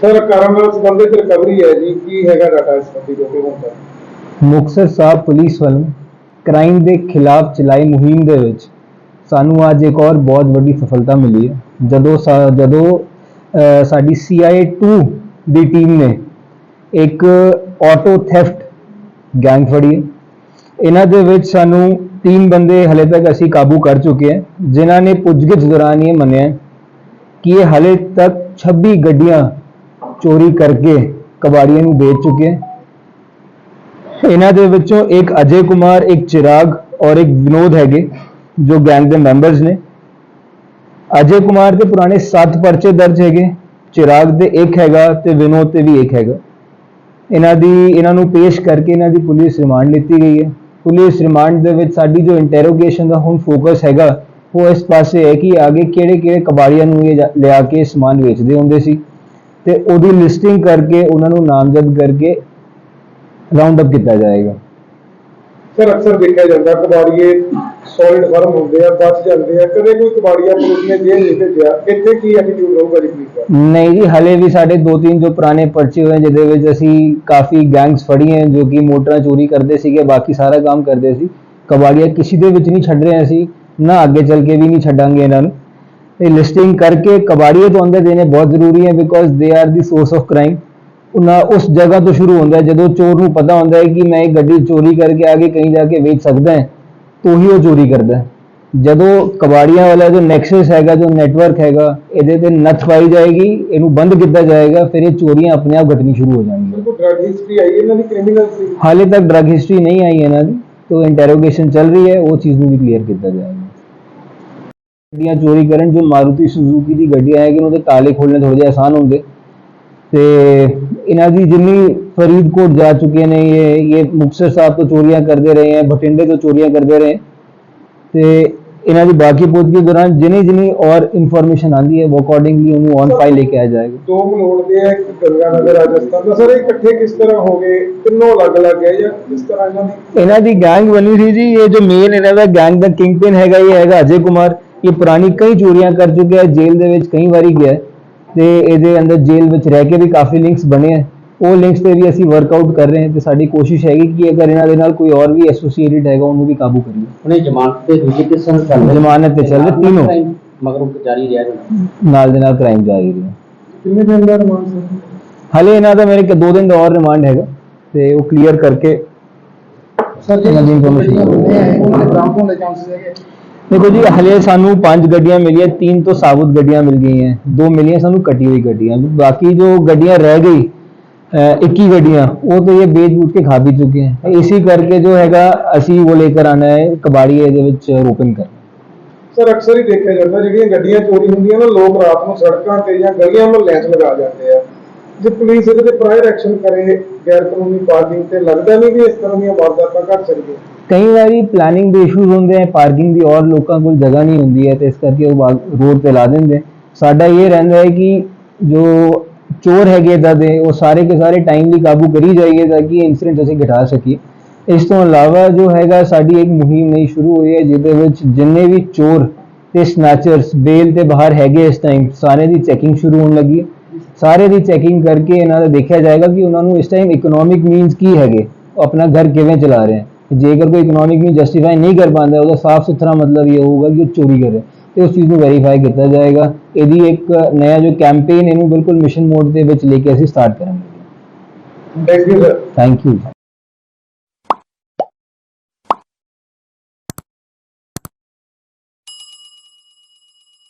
Sir ਕਾਰਾਂ ਨਾਲ ਸੰਬੰਧਿਤ ਰਿਕਵਰੀ ਹੈ ਜੀ। ਕੀ ਹੈਗਾ ਡਾਟਾ ਇਸ ਸੰਬੰਧੀ ਜੋ ਕਿ ਹੁੰਦਾ? ਮੁਕਤਸਰ ਸਾਹਿਬ ਪੁਲਿਸ ਵੱਲੋਂ ਕ੍ਰਾਈਮ ਦੇ ਖਿਲਾਫ ਚਲਾਈ ਮੁਹਿੰਮ ਦੇ ਵਿੱਚ ਸਾਨੂੰ ਅੱਜ ਇੱਕ ਹੋਰ ਬਹੁਤ ਵੱਡੀ ਸਫਲਤਾ ਮਿਲੀ ਹੈ। ਜਦੋਂ ਜਦੋਂ ਅਹ, ਸਾਡੀ CIA 2 ਦੀ ਟੀਮ ਨੇ ਇੱਕ ਆਟੋ ਥੈਫਟ ਗੈਂਗ ਫੜੀ ਇਹਨਾਂ ਦੇ ਵਿੱਚ ਸਾਨੂੰ ਤਿੰਨ ਬੰਦੇ ਹਲੇ ਤੱਕ ਅਸੀਂ ਕਾਬੂ ਕਰ ਚੁੱਕੇ ਹਾਂ, ਜਿਨ੍ਹਾਂ ਨੇ ਪੁੱਛਗਿੱਛ ਦੌਰਾਨ ਇਹ ਮੰਨਿਆ ਕਿ ਇਹ ਹਲੇ ਤੱਕ 26 ਗੱਡੀਆਂ ਚੋਰੀ ਕਰਕੇ ਕਬਾੜੀਆਂ ਨੂੰ ਵੇਚ ਚੁੱਕੇ ਹੈ। ਇਹਨਾਂ ਦੇ ਵਿੱਚੋਂ ਇੱਕ ਅਜੇ ਕੁਮਾਰ, ਇੱਕ ਚਿਰਾਗ ਔਰ ਇੱਕ ਵਿਨੋਦ ਹੈਗੇ, ਜੋ ਗੈਂਗ ਦੇ ਮੈਂਬਰਸ ਨੇ। ਅਜੇ ਕੁਮਾਰ ਦੇ ਪੁਰਾਣੇ 7 ਪਰਚੇ ਦਰਜ ਹੈਗੇ, ਚਿਰਾਗ ਦੇ ਇੱਕ ਹੈਗਾ ਤੇ ਵਿਨੋਦ ਤੇ ਵੀ ਇੱਕ ਹੈਗਾ। ਇਹਨਾਂ ਦੀ, ਇਹਨਾਂ ਨੂੰ ਪੇਸ਼ ਕਰਕੇ ਇਹਨਾਂ ਦੀ ਪੁਲਿਸ ਰਿਮਾਂਡ ਲਿੱਤੀ ਗਈ ਹੈ। ਪੁਲਿਸ ਰਿਮਾਂਡ ਦੇ ਵਿੱਚ ਸਾਡੀ ਜੋ ਇੰਟਰੋਗੇਸ਼ਨ ਦਾ ਹੁਣ ਫੋਕਸ ਹੈਗਾ, ਉਹ ਇਸ ਪਾਸੇ ਹੈ ਕਿ ਆਗੇ ਕਿਹੜੇ ਕਿਹੜੇ ਕਬਾੜੀਆਂ ਨੂੰ ਇਹ ਜਾ- ਲਿਆ ਕੇ ਸਮਾਨ ਵੇਚਦੇ ਹੁੰਦੇ ਸੀ। ਤੇ ਉਹਦੀ ਲਿਸਟਿੰਗ ਕਰਕੇ ਉਹਨਾਂ ਨੂੰ ਨਾਮਜ਼ਦ ਕਰਕੇ ਰਾਉਂਡ ਅਪ ਕੀਤਾ ਜਾਏਗਾ। ਸਰ ਅਕਸਰ ਦੇਖਿਆ ਜਾਂਦਾ, ਕਬਾੜੀਏ ਸੋਲਿਡ ਫਰਮ ਹੁੰਦੇ ਆ, ਬਚ ਜਾਂਦੇ ਆ, ਕਦੇ ਕੋਈ ਕਬਾੜੀਆ ਪੁਲਿਸ ਨੇ ਜੇਲ੍ਹ ਨਹੀਂ ਭੇਜਿਆ, ਇੱਥੇ ਕੀ ਐਟੀਟਿਊਡ ਰਹੂਗਾ ਜੀ ਪੁਲਿਸ ਦਾ? ਨਹੀਂ ਜੀ, ਹਲੇ ਵੀ ਸਾਡੇ ਦੋ ਤਿੰਨ ਜੋ ਪੁਰਾਣੇ ਪਰਚੇ ਹੋਏ ਜਿਹਦੇ ਵਿੱਚ ਅਸੀਂ ਕਾਫੀ ਗੈਂਗਸ ਫੜੀਏ ਜੋ ਕਿ ਮੋਟਰਾਂ ਚੋਰੀ ਕਰਦੇ ਸੀਗੇ, ਬਾਕੀ ਸਾਰਾ ਕੰਮ ਕਰਦੇ ਸੀ। ਕਬਾੜੀਆ ਕਿਸੇ ਦੇ ਵਿੱਚ ਨਹੀਂ ਛੱਡ ਰਹੇ ਅਸੀਂ, ਨਾ ਅੱਗੇ ਚੱਲ ਕੇ ਵੀ ਨਹੀਂ ਛੱਡਾਂਗੇ ਇਹਨਾਂ ਨੂੰ। ਇਹ ਲਿਸਟਿੰਗ ਕਰਕੇ ਕਬਾੜੀਏ ਤੋਂ ਅੰਦਰ ਦੇਣੇ ਬਹੁਤ ਜ਼ਰੂਰੀ ਹੈ because they are the source of crime ਉਹਨਾਂ ਉਸ ਜਗ੍ਹਾ ਤੋਂ ਸ਼ੁਰੂ ਹੁੰਦਾ ਹੈ ਜਦੋਂ ਚੋਰ ਨੂੰ ਪਤਾ ਹੁੰਦਾ ਹੈ ਕਿ ਮੈਂ ਇਹ ਗੱਡੀ ਚੋਰੀ ਕਰਕੇ ਆ ਕੇ ਕਹੀਂ ਜਾ ਕੇ ਵੇਚ ਸਕਦਾ ਹੈ ਤਾਂ ਹੀ ਉਹ ਚੋਰੀ ਕਰਦਾ ਹੈ। ਜਦੋਂ ਕਬਾੜੀਆਂ ਵਾਲਾ ਜੋ ਨੈਕਸਸ ਹੈਗਾ ਜੋ ਨੈਟਵਰਕ ਹੈਗਾ ਇਹਦੇ ਤੇ ਨੱਥ ਪਾਈ ਜਾਏਗੀ ਇਹਨੂੰ ਬੰਦ ਕੀਤਾ ਜਾਏਗਾ ਫਿਰ ਇਹ ਚੋਰੀਆਂ ਆਪਣੇ ਆਪ ਘਟਣੀ ਸ਼ੁਰੂ ਹੋ ਜਾਣਗੀਆਂ। ਕੋਈ ਡਰਗ ਹਿਸਟਰੀ ਆਈ ਇਹਨਾਂ ਦੀ ਕ੍ਰਿਮੀਨਲ ਸੀ। ਹਾਲੇ ਤੱਕ ਡਰੱਗ ਹਿਸਟਰੀ ਨਹੀਂ ਆਈ ਇਹਨਾਂ ਦੀ ਤੋ ਇੰਟਰੋਗੇਸ਼ਨ ਚੱਲ ਰਹੀ ਹੈ ਉਹ ਚੀਜ਼ ਨੂੰ ਵੀ ਕਲੀਅਰ ਕੀਤਾ ਜਾਏਗਾ। ਗੱਡੀਆਂ ਚੋਰੀ ਕਰਨ ਜੋ ਮਾਰੂਤੀ ਸੁਜ਼ੂਕੀ ਦੀ ਗੱਡੀਆਂ ਆਏਗੀ ਉਹਦੇ ਤਾਲੇ ਖੋਲਣੇ ਥੋੜੇ ਜਿਹਾ ਆਸਾਨ ਹੁੰਦੇ। ਤੇ ਇਹਨਾਂ ਦੀ ਜਿੰਨੀ ਫਰੀਦਕੋਟ ਜਾ ਚੁੱਕੇ ਨੇ ਇਹ ਇਹ ਮੁਕਤਸਰ ਸਾਹਿਬ ਤੋਂ ਚੋਰੀਆਂ ਕਰਦੇ ਰਹੇ ਹੈ ਬਠਿੰਡੇ ਤੋਂ ਚੋਰੀਆਂ ਕਰਦੇ ਰਹੇ ਤੇ ਇਹਨਾਂ ਦੀ ਬਾਕੀ ਪੁੱਛਗਿੱਛ ਦੌਰਾਨ ਜਿੰਨੀ ਜਿੰਨੀ ਔਰ ਇਨਫੋਰਮੇਸ਼ਨ ਆਂਦੀ ਹੈ ਉਹ ਅਕੋਰਡਿੰਗਲੀ ਉਹਨੂੰ ਔਨ ਫਾਈਲ ਲੈ ਕੇ ਆ ਜਾਏਗਾ ਦੋ ਮਲੋੜ ਦੇ ਆ ਇੱਕ ਗੰਗਾਨਗਰ ਰਾਜਸਥਾਨ ਦਾ ਸਰ ਇਹ ਇਕੱਠੇ ਕਿਸ ਤਰ੍ਹਾਂ ਹੋ ਗਏ ਤਿੰਨੋਂ ਅਲੱਗ-ਅਲੱਗ ਹੈ ਜਾਂ ਕਿਸ ਤਰ੍ਹਾਂ ਇਹਨਾਂ ਦੀ ਇਹਨਾਂ ਦੀ ਗੈਂਗ ਬਣੀ ਸੀ ਜੀ ਇਹ ਜੋ ਮੇਨ ਇਹਨਾਂ ਦਾ ਗੈਂਗ ਦਾ ਕਿੰਗਪਿਨ ਹੈਗਾ ਇਹ ਹੈਗਾ ਅਜੇ ਕੁਮਾਰ ਇਹ ਪੁਰਾਣੀ ਕਈ ਚੋਰੀਆਂ ਕਰ ਚੁੱਕਿਆ ਹੈ ਜੇਲ੍ਹ ਦੇ ਵਿੱਚ ਕਈ ਵਾਰੀ ਗਿਆ ਹੈ ਤੇ ਇਹਦੇ ਅੰਦਰ ਜੇਲ੍ਹ ਵਿੱਚ ਰਹਿ ਕੇ ਵੀ ਕਾਫੀ ਲਿੰਕਸ ਬਣੇ ਹੈ ਉਹ ਲਿੰਕਸ ਤੇ ਵੀ ਅਸੀਂ ਵਰਕਆਊਟ ਕਰ ਰਹੇ ਹਾਂ ਤੇ ਸਾਡੀ ਕੋਸ਼ਿਸ਼ ਹੈਗੀ ਕਿ ਅਗਰ ਇਹਨਾਂ ਦੇ ਨਾਲ ਕੋਈ ਹੋਰ ਵੀ ਐਸੋਸੀਏਟਿਡ ਹੈਗਾ ਉਹਨੂੰ ਵੀ ਕਾਬੂ ਕਰੀਏ। ਉਹਨੇ ਜ਼ਮਾਨਤ ਤੇ ਦੂਜੀ ਕਿਸਮ ਚੱਲ ਰਹੀ ਜ਼ਮਾਨਤ ਤੇ ਚੱਲ ਰਹੇ ਤਿੰਨੋਂ। ਮਗਰੋਂ ਜਾਰੀ ਰਿਹਾ ਨਾਲ ਦੇ ਨਾਲ ਕ੍ਰਾਈਮ ਜਾਰੀ ਰਿਹਾ ਕਿੰਨੇ ਦਿਨ ਦਾ ਰਿਮਾਂਡ ਸਰ? ਹਲੇ ਇਹਨਾਂ ਦਾ ਮੇਰੇ ਕੋਲ ਦੋ ਦਿਨ ਦਾ ਹੋਰ ਰਿਮਾਂਡ ਹੈਗਾ ਤੇ ਉਹ ਕਲੀਅਰ ਕਰਕੇ ਸਰ ਇਹਨਾਂ ਦੀ information ਉਹਨਾਂ ਬ੍ਰਾਂਡ ਹੋਣ ਦੇ ਚਾਂਸਸ ਹੈਗੇ। ਦੇਖੋ ਜੀ ਹਲੇ ਸਾਨੂੰ ਪੰਜ ਗੱਡੀਆਂ ਮਿਲੀਆਂ ਤਿੰਨ ਤੋਂ ਸਾਬੁਤ ਗੱਡੀਆਂ ਮਿਲ ਗਈਆਂ ਦੋ ਮਿਲੀਆਂ ਸਾਨੂੰ ਕਟੀ ਹੋਈ ਗੱਡੀਆਂ ਬਾਕੀ ਜੋ ਗੱਡੀਆਂ ਰਹਿ ਗਈ ਅਹ 21 ਗੱਡੀਆਂ ਉਹ तो ये बेच बूझ के खा भी चुके हैं इसी करके जो हैगा ਅਸੀਂ ਉਹ लेकर आना है ਕਬਾੜੀ ਇਹਦੇ ਵਿੱਚ ਰੋਪਨ ਕਰ ਸਰ ਅਕਸਰ ਹੀ ਦੇਖਿਆ ਜਾਂਦਾ ਜਿਹੜੀਆਂ ਗੱਡੀਆਂ ਚੋਰੀ ਹੁੰਦੀਆਂ ਨਾ ਲੋਕ ਰਾਤ ਨੂੰ ਸੜਕਾਂ ਤੇ ਜਾਂ ਗਲੀਆਂ ਮੁਹੱਲਿਆਂ 'ਚ ਲਗਾ ਜਾਂਦੇ ਆ ਜੇ ਪੁਲਿਸ ਇਹਦੇ ਪ੍ਰਾਇਰ ਐਕਸ਼ਨ ਕਰੇ ਗੈਰ ਕਾਨੂੰਨੀ ਪਾਰਕਿੰਗ ਤੇ ਲੱਗਦਾ ਨਹੀਂ ਵੀ ਇਸ ਤਰ੍ਹਾਂ ਦੀਆਂ ਵਾਰਦਾਤਾਂ ਘਟ ਸਕਦੀਆਂ? ਕਈ ਵਾਰੀ ਪਲੈਨਿੰਗ ਦੇ ਇਸ਼ੂਜ਼ ਹੁੰਦੇ ਆ ਪਾਰਕਿੰਗ ਦੀ ਔਰ ਲੋਕਾਂ ਕੋਲ ਜਗ੍ਹਾ ਨਹੀਂ ਹੁੰਦੀ ਹੈ, ਤੇ ਇਸ ਕਰਕੇ ਉਹ ਰੋਡ ਤੇ ਲਾ ਦਿੰਦੇ। ਸਾਡਾ ਇਹ ਰਹਿੰਦਾ ਹੈ ਕਿ ਜੋ ਚੋਰ ਹੈਗੇ ਇੱਦਾਂ ਦੇ, ਉਹ ਸਾਰੇ ਕੇ ਸਾਰੇ ਟਾਈਮਲੀ ਕਾਬੂ ਕਰੀ ਜਾਈਏ ਤਾਂ ਕਿ ਇਨਸੀਡੈਂਟ ਅਸੀਂ ਘਟਾ ਸਕੀਏ। ਇਸ ਤੋਂ ਇਲਾਵਾ ਜੋ ਹੈਗਾ, ਸਾਡੀ ਇੱਕ ਮੁਹਿੰਮ ਨਹੀਂ ਸ਼ੁਰੂ ਹੋਈ ਹੈ, ਜਿਹਦੇ ਵਿੱਚ ਜਿੰਨੇ ਵੀ ਚੋਰ ਤੇ ਸਨੈਚਰਸ ਬੇਲ ਤੇ ਬਾਹਰ ਹੈਗੇ ਇਸ ਟਾਈਮ ਸਾਰੇ ਦੀ ਚੈਕਿੰਗ ਸ਼ੁਰੂ ਹੋਣ ਲੱਗੀ ਹੈ। ਸਾਰੇ ਦੀ ਚੈਕਿੰਗ ਕਰਕੇ ਇਹਨਾਂ ਦਾ ਦੇਖਿਆ ਜਾਏਗਾ ਕਿ ਉਹਨਾਂ ਨੂੰ ਇਸ ਟਾਈਮ ਇਕਨੋਮਿਕ ਮੀਨਸ ਕੀ ਹੈਗੇ ਉਹ ਆਪਣਾ ਘਰ ਕਿਵੇਂ ਚਲਾ ਰਹੇ ਹਨ ਜੇਕਰ ਕੋਈ ਇਕਨੋਮਿਕ ਮੀਨ ਜਸਟੀਫਾਈ ਨਹੀਂ ਕਰ ਪਾਉਂਦਾ ਉਹਦਾ ਸਾਫ਼ ਸੁਥਰਾ ਮਤਲਬ ਇਹ ਹੋਊਗਾ ਕਿ ਉਹ ਚੋਰੀ ਕਰ। ਰਿਹਾ ਤੇ ਉਸ ਚੀਜ਼ ਨੂੰ ਵੈਰੀਫਾਈ ਕੀਤਾ ਜਾਏਗਾ। ਇਹਦੀ ਇੱਕ ਨਇਆ ਜੋ ਕੈਂਪੇਨ ਇਹਨੂੰ ਬਿਲਕੁਲ ਮਿਸ਼ਨ ਮੋਡ ਦੇ ਵਿੱਚ ਲੈ ਕੇ ਅਸੀਂ ਸਟਾਰਟ ਕਰਾਂਗੇ। Thank you sir thank you